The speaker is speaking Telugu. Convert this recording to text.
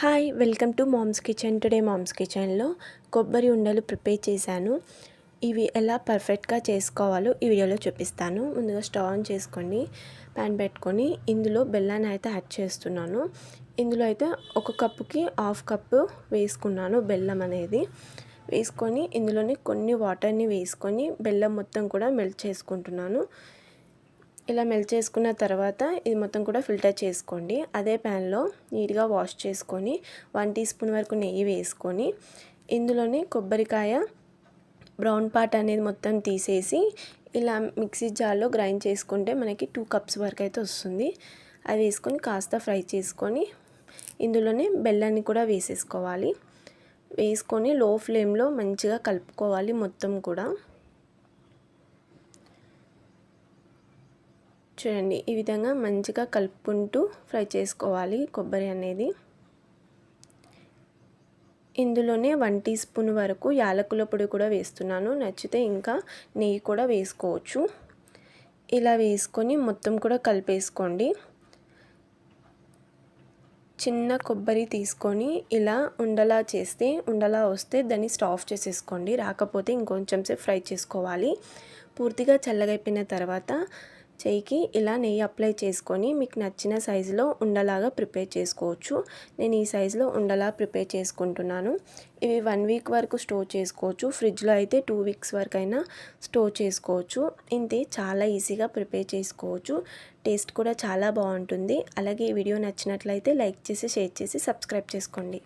Hi welcome to mom's kitchen. Today mom's కిచెన్లో కొబ్బరి ఉండలు ప్రిపేర్ చేశాను. ఇవి ఎలా పర్ఫెక్ట్గా చేసుకోవాలో ఈ వీడియోలో చూపిస్తాను. ముందుగా స్టవ్ ఆన్ చేసుకొని ప్యాన్ పెట్టుకొని ఇందులో బెల్లాన్ని అయితే యాడ్ చేస్తున్నాను. ఇందులో అయితే ఒక కప్పుకి హాఫ్ కప్పు వేసుకున్నాను బెల్లం అనేది. వేసుకొని ఇందులోనే కొన్ని వాటర్ని వేసుకొని బెల్లం మొత్తం కూడా మెల్ట్ చేసుకుంటున్నాను. ఇలా మెల్ట్ చేసుకున్న తర్వాత ఇది మొత్తం కూడా ఫిల్టర్ చేసుకోండి. అదే ప్యాన్లో నీట్గా వాష్ చేసుకొని వన్ టీ స్పూన్ వరకు నెయ్యి వేసుకొని ఇందులోనే కొబ్బరికాయ బ్రౌన్ పార్ట్ అనేది మొత్తం తీసేసి ఇలా మిక్సీ జార్లో గ్రైండ్ చేసుకుంటే మనకి టూ కప్స్ వరకు అయితే వస్తుంది. అది వేసుకొని కాస్త ఫ్రై చేసుకొని ఇందులోనే బెల్లాన్ని కూడా వేసేసుకోవాలి. వేసుకొని లో ఫ్లేమ్లో మంచిగా కలుపుకోవాలి మొత్తం కూడా. చూడండి ఈ విధంగా మంచిగా కలుపుకుంటూ ఫ్రై చేసుకోవాలి కొబ్బరి అనేది. ఇందులోనే వన్ టీ స్పూన్ వరకు యాలకుల పొడి కూడా వేస్తున్నాను. నచ్చితే ఇంకా నెయ్యి కూడా వేసుకోవచ్చు. ఇలా వేసుకొని మొత్తం కూడా కలిపేసుకోండి. చిన్న కొబ్బరి తీసుకొని ఇలా ఉండలా చేస్తే ఉండలా వస్తే దాన్ని స్టాఫ్ చేసేసుకోండి. రాకపోతే ఇంకొంచెం సేపు ఫ్రై చేసుకోవాలి. పూర్తిగా చల్లగైపోయిన తర్వాత చేయికి ఇలా నెయ్యి అప్లై చేసుకొని మీకు నచ్చిన సైజులో ఉండలాగా ప్రిపేర్ చేసుకోవచ్చు. నేను ఈ సైజులో ఉండలా ప్రిపేర్ చేసుకుంటున్నాను. ఇవి వన్ వీక్ వరకు స్టోర్ చేసుకోవచ్చు. ఫ్రిడ్జ్లో అయితే టూ వీక్స్ వరకు అయినా స్టోర్ చేసుకోవచ్చు. ఇంతే చాలా ఈజీగా ప్రిపేర్ చేసుకోవచ్చు. టేస్ట్ కూడా చాలా బాగుంటుంది. అలాగే ఈ వీడియో నచ్చినట్లయితే లైక్ చేసి షేర్ చేసి సబ్స్క్రైబ్ చేసుకోండి.